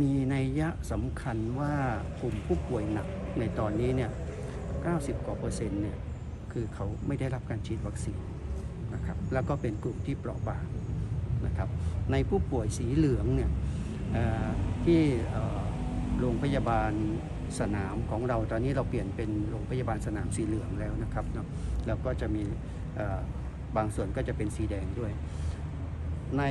มีนัยยะสำคัญว่ากลุ่มผู้ป่วยหนักในตอนนี้เนี่ย 90 กว่าเปอร์เซ็นต์เนี่ย คือเขาไม่ได้รับการฉีดวัคซีนนะครับ แล้วก็เป็นกลุ่มที่เปราะบางนะครับ ในผู้ป่วยสีเหลืองเนี่ยที่โรงพยาบาลสนามของเราตอนนี้เราเปลี่ยนเป็นโรงพยาบาลสนามสีเหลืองแล้วนะครับเนาะแล้วก็จะมีบางส่วนก็จะเป็นสีแดงด้วย ใน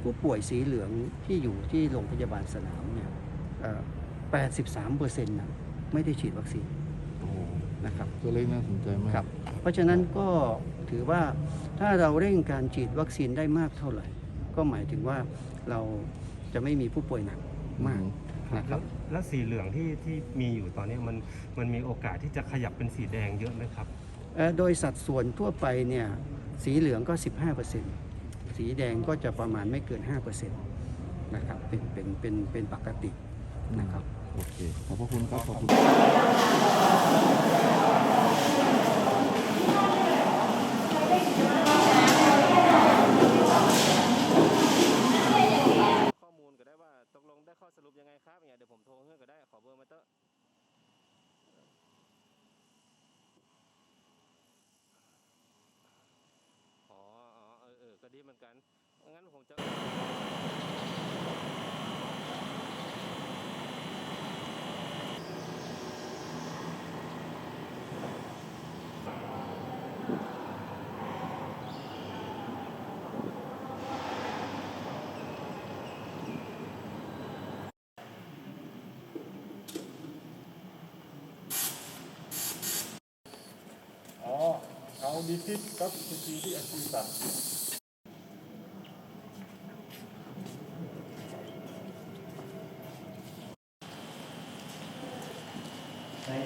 ผู้ป่วยสีเหลืองที่อยู่ที่โรงพยาบาลสนามเนี่ยเอ่อ83เปอร์เซ็นต์นะไม่ได้ฉีดวัคซีนโอ้โหนะครับตัวเลขน่าสนใจมากครับเพราะฉะนั้นก็ถือว่าถ้าเราเร่งการฉีดวัคซีนได้มากเท่าไหร่ ก็หมายถึงว่าเราจะไม่มีผู้ป่วยหนักมากนะคแล้รัวบแล้วสีเหลืองที่ที่มีอยู่ตอนนี้มันมันมีโอกาสที่จะขยับเป็นสีแดงเยอะไหมครับเอ่อโดยสัดส่วนทั่วไปเนี่ยสีเหลืองก็ 15% สีแดงก็จะประมาณไม่เกิน 5%นะครับเป็นเป็นเป็นเป็นปกตินะครับโอเค ขอบพระคุณครับ ขอบคุณข้อมูลก็ได้ว่าตกลงได้ข้อสรุปยังไงครับเนี่ยเดี๋ยวผมโทรเพื่อก็ได้ขอเบอร์มาเตอะอ๋ออ๋อ เออเออก็ดีเหมือนกันงั้นผมจะอ๋อเอาดีทิปกับซีซีที่อาชีพสั่ง Đấy!